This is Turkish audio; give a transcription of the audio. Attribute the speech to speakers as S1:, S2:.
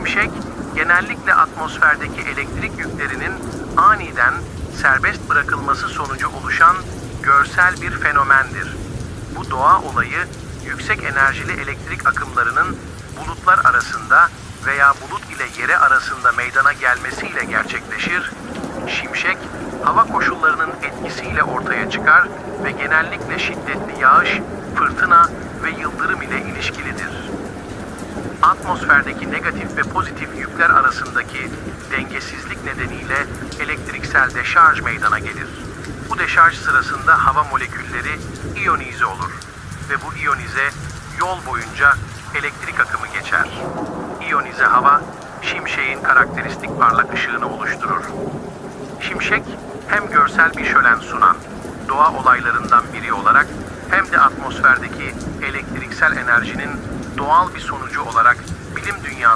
S1: Şimşek, genellikle atmosferdeki elektrik yüklerinin aniden serbest bırakılması sonucu oluşan görsel bir fenomendir. Bu doğa olayı yüksek enerjili elektrik akımlarının bulutlar arasında veya bulut ile yere arasında meydana gelmesiyle gerçekleşir. Şimşek, hava koşullarının etkisiyle ortaya çıkar ve genellikle şiddetli yağış, fırtına ve yıldırım. Atmosferdeki negatif ve pozitif yükler arasındaki dengesizlik nedeniyle elektriksel deşarj meydana gelir. Bu deşarj sırasında hava molekülleri iyonize olur ve bu iyonize yol boyunca elektrik akımı geçer. İyonize hava şimşeğin karakteristik parlak ışığını oluşturur. Şimşek hem görsel bir şölen sunan doğa olaylarından biri olarak hem de atmosferdeki elektriksel enerjinin doğal bir sonucu olarak bilim dünyası